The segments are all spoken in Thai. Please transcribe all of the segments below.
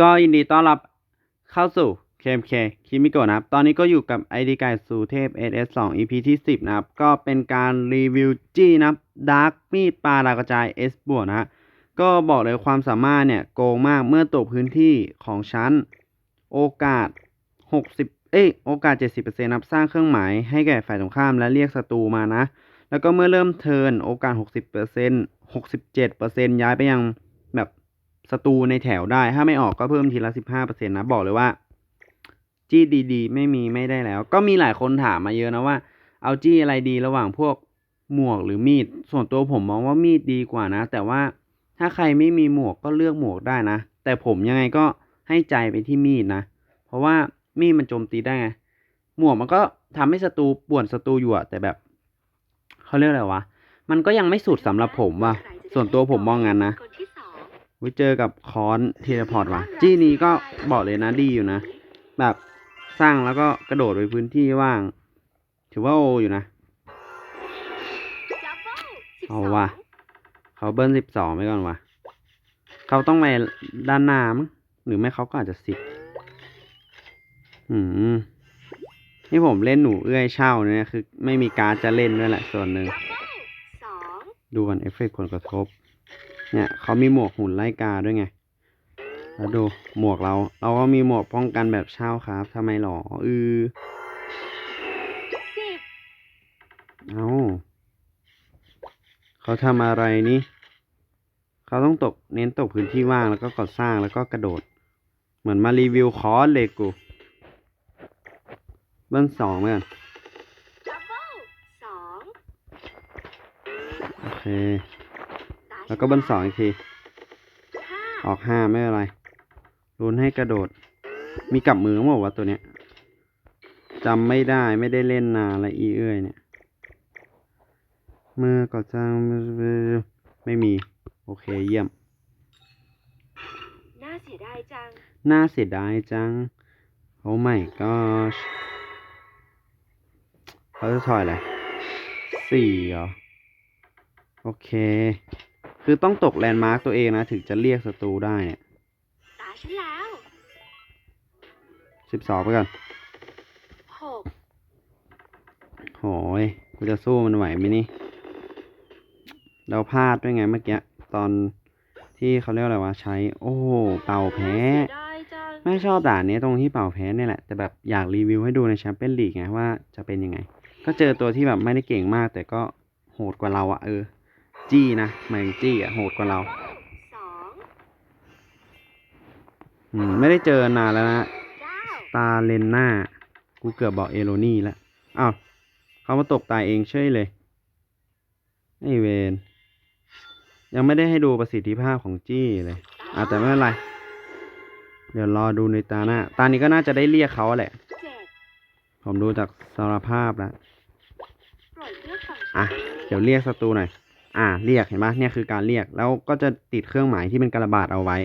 ก็ยินดีต้อนรับเข้าสู่ KMK คิมิโกะนะครับ ตอนนี้ก็อยู่กับ ID ไก่สูเทพ SS2 EP ที่ 10 นะครับ ก็เป็นการรีวิวจี้นะดาร์กมีดปลาดาวกระจาย S บวกนะ ก็บอกเลยความสามารถเนี่ย โกงมากเมื่อตกพื้นที่ของชั้น โอกาส 60 เอ้ยโอกาส 70%นับสร้างเครื่องหมายให้แก่ฝ่ายตรงข้ามและเรียกศัตรูมานะ แล้วก็เมื่อเริ่มเทิร์นโอกาส 60% 67%ย้ายไปยัง ศัตรูในแถวได้ ถ้าไม่ออกก็เพิ่มทีละ15%นะ บอกเลยว่า จี้ดีๆ ไม่มีไม่ได้แล้ว ก็มีหลายคนถามมาเยอะนะว่า เอาจี้อะไรดีระหว่างพวกหมวกหรือมีด ส่วนตัวผมมองว่ามีดดีกว่านะ แต่ว่าถ้าใครไม่มีหมวกก็เลือกหมวกได้นะ แต่ผมยังไงก็ให้ใจไปที่มีดนะ เพราะว่ามีดมันโจมตีได้ไง หมวกมันก็ทำให้ศัตรูป่วนศัตรูอยู่อะแต่แบบเขาเรียกอะไรวะ มันก็ยังไม่สุดสำหรับผมว่ะ ส่วนตัวผมมองงั้นนะ ไว้เจอกับคอนเทเลพอร์ตว่ะ จี้นี้ก็บอกเลยนะดีอยู่นะ แบบสร้างแล้วก็กระโดดไปพื้นที่ว่าง ถือว่าโออยู่นะดับเบิลสิบสเอาองว่ะ เขาเบิ้ลสิบสองไปก่อนว่ะ เขาต้องไปด้านหน้ามั้งหรือไม่เขาก็อาจจะสิบอืมนี่ผมเล่นหนูเอื้อยเช่าเนี่ยคือ ไม่มีการดจะเล่นด้วยแหละส่วนหนึ่งดับเบิลสองดูกันเอฟเฟกต์ผลกระทบ เนี่ยเขามีหมวกหุ่นไล่กาด้วยไง แล้วดูหมวกเรา เราก็มีหมวกป้องกันแบบเช่าครับทำไมหรออือสิบเอาเขาทำอะไรนี่ เขาต้องตกเน้นตกพื้นที่ว่างแล้วก็ก่อสร้างแล้วก็กระโดด เหมือนมารีวิวคอร์สเลยกูเบิ้ลสองเหมือนกันดับเบิลสองโอเคตา แล้วก็เบิ้ลสองอีกทีห้าออกห้าไม่เป็นไรรุนให้กระโดด มีกลับมือมั้งวะตัวเนี้ยจำไม่ได้ไม่ได้เล่นนานละอีเอ้ยเนี่ย เมื่อก่อสร้างไม่มี โอเคเยี่ยม น่าเสียดายจัง น่าเสียดายจัง โอ้ไม่ก็เขาจะถอยอะไรสี่เหรอ โอเค คือต้องตกแลนด์มาร์กตัวเองนะ ถึงจะเรียกศัตรูได้เนี่ยตาฉันแล้วสิบสองไปก่อนหกโหยกูจะสู้มันไหวไหมนี่ เราพลาดด้วยไงเมื่อกี้ ตอนที่เขาเรียกอะไรวะใช้ โอ้โหเป่าแพ้เสียดายจังไม่ชอบด่านนี้ตรงที่เป่าแพ้เนี่ยแหละ แต่แบบอยากรีวิวให้ดูในแชมเปี้ยนลีกไงว่าจะเป็นยังไง ก็เจอตัวที่แบบไม่ได้เก่งมาก แต่ก็โหดกว่าเราอะเออ จี้นะหมายถึงจี้อะโหดกว่าเราสองอืมไม่ได้เจอนานแล้วนะเก้าตาเลนหน้า กูเกือบบอกเอโรนี่แล้วอ้าวเขามาตกตายเองเฉยเลยไอเวนยังไม่ได้ให้ดูประสิทธิภาพของจี้เลยอะแต่ไม่เป็นไร เดี๋ยวรอดูในตาหน้า ตานี้ก็น่าจะได้เรียกเขาแหละเจ็ดผมดูจากสารภาพแล้วโปรดเลือกฝั่งอะฉันเดี๋ยวเรียกศัตรูหน่อย อ่าเรียกเห็นปะเนี่ยคือการเรียกแล้วก็จะติดเครื่องหมายที่เป็นกระบาดเอาไว้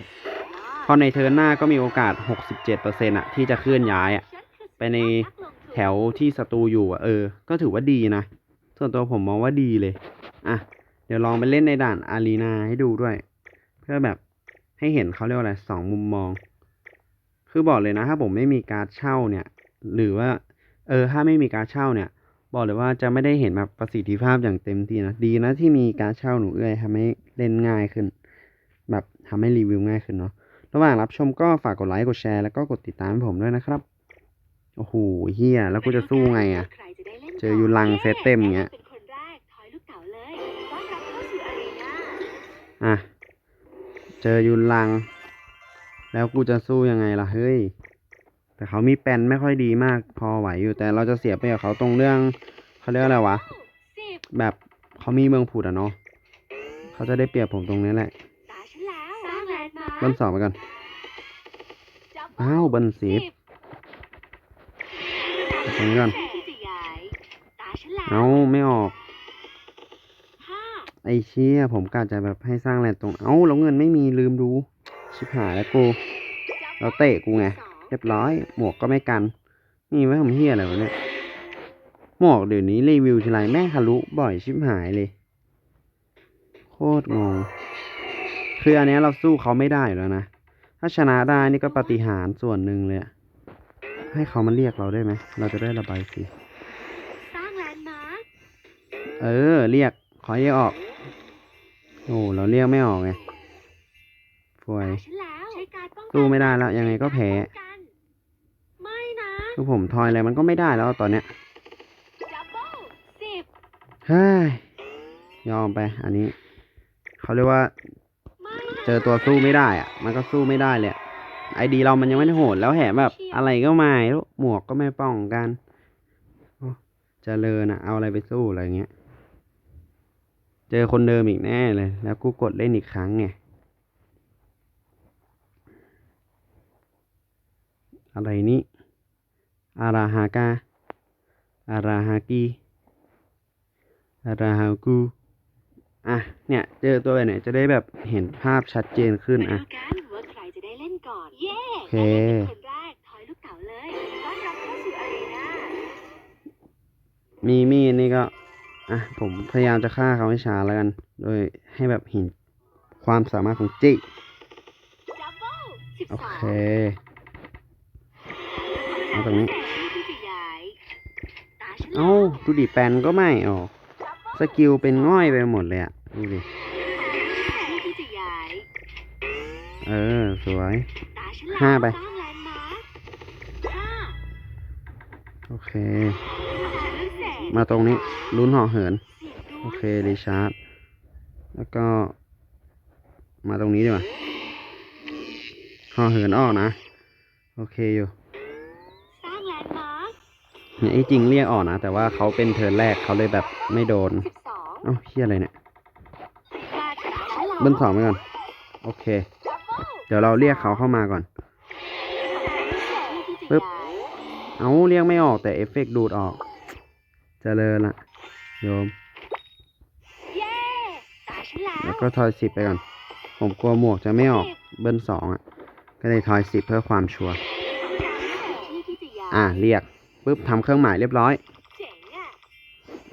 พอในเทิร์นหน้าก็มีโอกาส 67%อะที่จะเคลื่อนย้ายอะไปในแถวที่ศัตรูอยู่อะเออ ก็ถือว่าดีนะ ส่วนตัวผมมองว่าดีเลยอะเดี๋ยวลองไปเล่นในด่านอารีนาให้ดูด้วย เพื่อแบบให้เห็นเขาเรียกว่าอะไรสองมุมมอง คือบอกเลยนะ ถ้าผมไม่มีการเช่าเนี่ย หรือว่า เออ ถ้าไม่มีการเช่าเนี่ย บอกเลยว่าจะไม่ได้เห็นแบบประสิทธิภาพอย่างเต็มที่นะดีนะที่มีการดเช่าหนูเอ้ยทำให้เล่นง่ายขึ้น แบบทำให้รีวิวง่ายขึ้นเนาะระหว่างรับชมก็ฝากกดไลค์กดแชร์แล้วก็กดติดตามให้ผมด้วยนะครับโอ้โหเฮียแล้วกูจะสู้ไงอะใครจะได้เล่นเจอยูรังเซตเต็มอย่างเงี้ยเป็นคนแรกถอยลูกเต๋าเลยต้อนรับเข้าสู่อารีนาอะเจอยุนลัง แล้วกูจะสู้ยังไงล่ะเฮ้ย แต่เขามีแปนไม่ค่อยดีมากพอไหวอยู่แต่เราจะเสียไปกับเขาตรงเรื่องเขาเรียกอะไรวะ แบบเขามีเมืองผุดอะเนาะเขาจะได้เปรียบผมตรงนี้แหละตาฉันสร้างแลนด์มาร์คเบิ้ลสองไปก่อนอ้าวเบิ้ลสิบตรงนี้ก่อนที่จะย้ายตาฉันเอาไม่ออก ไอ้เชี่ยผมกะจะแบบให้สร้างแลนตรง เอ้าแล้วเงินไม่มีลืมดูชิบหายแล้วกูแล้วเตะกูไง เรียบร้อย หมวกก็ไม่กัน นี่ไว้ทำเฮียอะไรวะเนี่ยหมวกเดี๋ยวนี้รีวิวทีไรแม่งทะลุบ่อยชิบหายเลย โคตรงงคืออันเนี้ยเราสู้เขาไม่ได้อยู่แล้วนะ ถ้าชนะได้นี่ก็ปาฏิหารย์ส่วนหนึ่งเลยอะให้เขามาเรียกเราได้ไหม เราจะได้ระบายสีสร้างแลนด์มาร์คเออ เรียก ขอเรียกออก โอ้ เราเรียกไม่ออกไงฟวย ฉันแล้วใช้การป้องกันสู้ไม่ได้แล้ว ยังไงก็แพ้ ป้องกันไม่นะ คือผมทอยอะไรมันก็ไม่ได้แล้วตอนเนี้ยเฮ้ยยอมไป อันนี้ เขาเรียกว่า เจอตัวสู้ไม่ได้อะมันก็สู้ไม่ได้เลยไอดีเรามันยังไม่ได้โหดแล้วแถมแบบ อะไรก็ไม่รู้หมวกก็ไม่ป้องกันโอ้เจริญอะเอาอะไรไปสู้อะไรเงี้ย เจอคนเดิมอีกแน่เลย แล้วกูกดเล่นอีกครั้งไงอะไรนี่ อาราฮากาอาราฮากีอาราฮากูอะ เนี่ย เจอตัวแบบไหนจะได้แบบเห็นภาพชัดเจนขึ้นมาอะดูกันว่าใครจะได้เล่นก่อนเย้โอเคได้เล่นเป็นคนแรกถอยลูกเต๋าเลยต้อนรับเข้าสู่อารีนามีมีดนี่ก็ อะ ผมพยายามจะฆ่าเขาให้ช้าแล้วกัน โดยให้แบบเห็นความสามารถของจิดับเบิลสิบโอสองเค เอาตรงนี้ที่จะย้ายตาฉันเอ้าดูดิแปนก็ไม่ออก สกิลเป็นง่อยไปหมดเลยอะดูดิที่จะย้ายเออ สวยตาฉันแล้วห้าไปสร้างแลนด์มาร์คห้าโอเคเลือกเสกมาตรงนี้ ลุ้นห่อเหินเสียงดวโองเครีชาร์จ แล้วก็ มาตรงนี้ดีกว่าห่อเหินออกนะ โอเคอยู่ สร้างแลนด์มาร์ค เนี่ย ไอ้จริงเรียกออกนะ แต่ว่าเขาเป็นเทิร์นแรกเขาเลยแบบไม่โดนสิบสองเอ้าเฮียอะไรเนี่ยมาถึงฉันแล้วเบิ้ลสองไปก่อน โอเคดับเบิลเดี๋ยวเราเรียกเขาเข้ามาก่อนปึ๊บเอ้าเรียกไม่ออกแต่เอฟเฟกต์ดูดออกเจริญละโยมเย้ตาฉันแล้วแล้วก็ทอยสิบไปก่อน ผมกลัวหมวกจะไม่ออกเบิ้ลสองอะ ก็เลยทอยสิบเพื่อความชัวร์ที่ที่จะย้ายอะเรียก ปุ๊บทำเครื่องหมายเรียบร้อย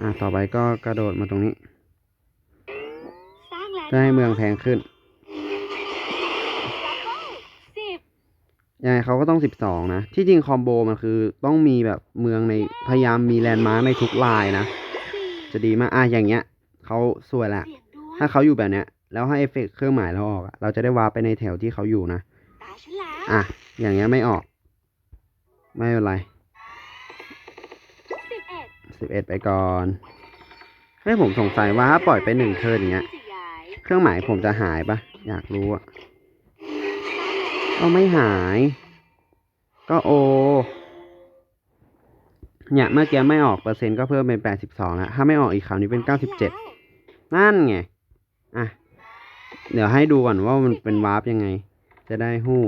อะต่อไปก็กระโดดมาตรงนี้เพื่อให้เมืองแพงขึ้นยังไงเขาก็ต้องสิบสองนะ ที่จริงคอมโบมันคือต้องมีแบบเมืองในพยายามมีแลนด์มาร์กในทุกลายนะ จะดีมากอะอย่างเงี้ยเขาสวยแหละ ถ้าเขาอยู่แบบเนี้ย แล้วให้เอฟเฟกต์เครื่องหมายเราออกเราจะได้วาร์ปไปในแถวที่เขาอยู่นะ อะ อย่างเงี้ยไม่ออก ไม่เป็นไร สิบเอ็ดไปก่อนให้ยผมสงสัยว่าถ้าปล่อยไปหนึ่งเทิร์นอย่างเงี้ยที่จะย้ายเครื่องหมายผมจะหายปะอยากรู้อะก็ไม่หาย ก็โอ เนี่ยเมื่อกี้ไม่ออกเปอร์เซ็นต์ก็เพิ่มเป็นแปดสิบสองแล้ว ถ้าไม่ออกอีกคราวนี้เป็นเก้าสิบเจ็ดนั่นไง อะ เดี๋ยวให้ดูก่อนว่ามันเป็นวาร์ปยังไง จะได้หู้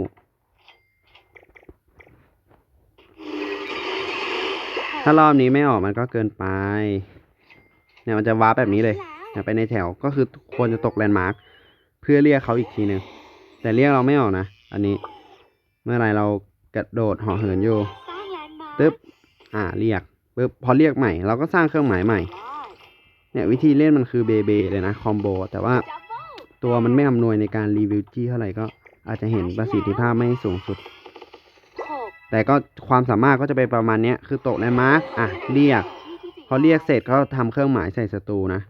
ถ้ารอบนี้ไม่ออกมันก็เกินไป เนี่ยมันจะว้าแบบนี้เลยเนี่ยไปในแถวก็คือควรจะตกแลนด์มาร์คเพื่อเรียกเขาอีกทีหนึ่งแต่เรียกเราไม่ออกนะ อันนี้ เมื่อไรเรากระโดดหาะเหินอยู่ตึ๊บอ่าเรียกปึ๊บพอเรียกใหม่เราก็สร้างเครื่องหมายใหม่ เนี่ยวิธีเล่นมันคือเบเบเลยนะคอมโบแต่ว่าตัวมันไม่อำนวยในการรีวิวจี้เท่าไหร่ก็อาจจะเห็นประสิทธิภาพไม่สูงสุด แต่ก็ความสามารถก็จะเป็นประมาณนี้คือตกในมาร์กอะเรียก พอเรียกเสร็จก็ทำเครื่องหมายใส่ศัตรูนะ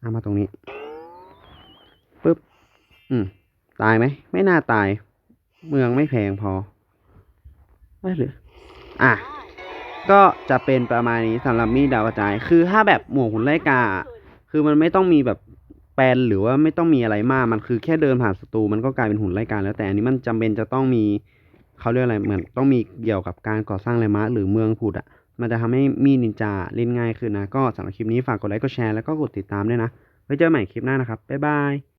เอามาตรงนี้ปึ๊บอืมตายไหมไม่น่าตาย เมืองไม่แพงพอไม่หรืออะก็จะเป็นประมาณนี้สำหรับมีดดาวกระจาย คือถ้าแบบหมวกหุ่นไล่กา คือมันไม่ต้องมีแบบแปลนหรือว่าไม่ต้องมีอะไรมาก มันคือแค่เดินผ่านศัตรูมันก็กลายเป็นหุ่นไล่กาแล้วแต่อันนี้มันจำเป็นจะต้องมี เขาเรียกอะไรเหมือนต้องมีเกี่ยวกับการก่อสร้างเลนด์มาหรือเมืองผุดอะมันจะทำให้มีนินจาเล่นง่ายขึ้นนะ ก็สำหรับคลิปนี้ฝากกดไลค์กดแชร์แล้วก็กดติดตามด้วยนะไว้เจอกันใหม่คลิปหน้านะครับบ๊ายบาย